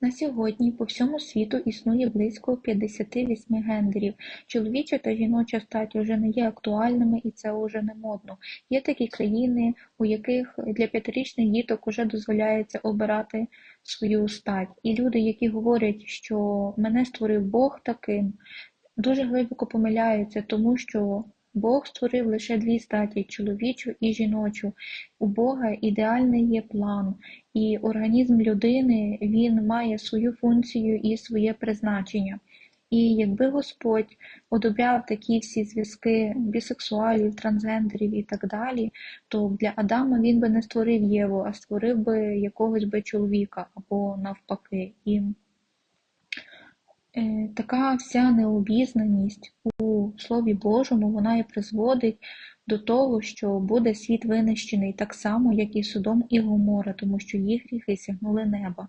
На сьогодні по всьому світу існує близько 58 гендерів. Чоловіча та жіноча стать уже не є актуальними і це уже не модно. Є такі країни, у яких для п'ятирічних діток уже дозволяється обирати свою стать. І люди, які говорять, що мене створив Бог таким, дуже глибоко помиляються, тому що Бог створив лише дві статі чоловічу і жіночу. У Бога ідеальний є план, і організм людини він має свою функцію і своє призначення. І якби Господь одобряв такі всі зв'язки бісексуалів, трансгендерів і так далі, то для Адама він би не створив Єву, а створив би якогось би чоловіка або навпаки. І така вся необізнаність у Слові Божому, вона і призводить до того, що буде світ винищений так само, як і Содом і Гомора, тому що їх гріхи сягнули неба.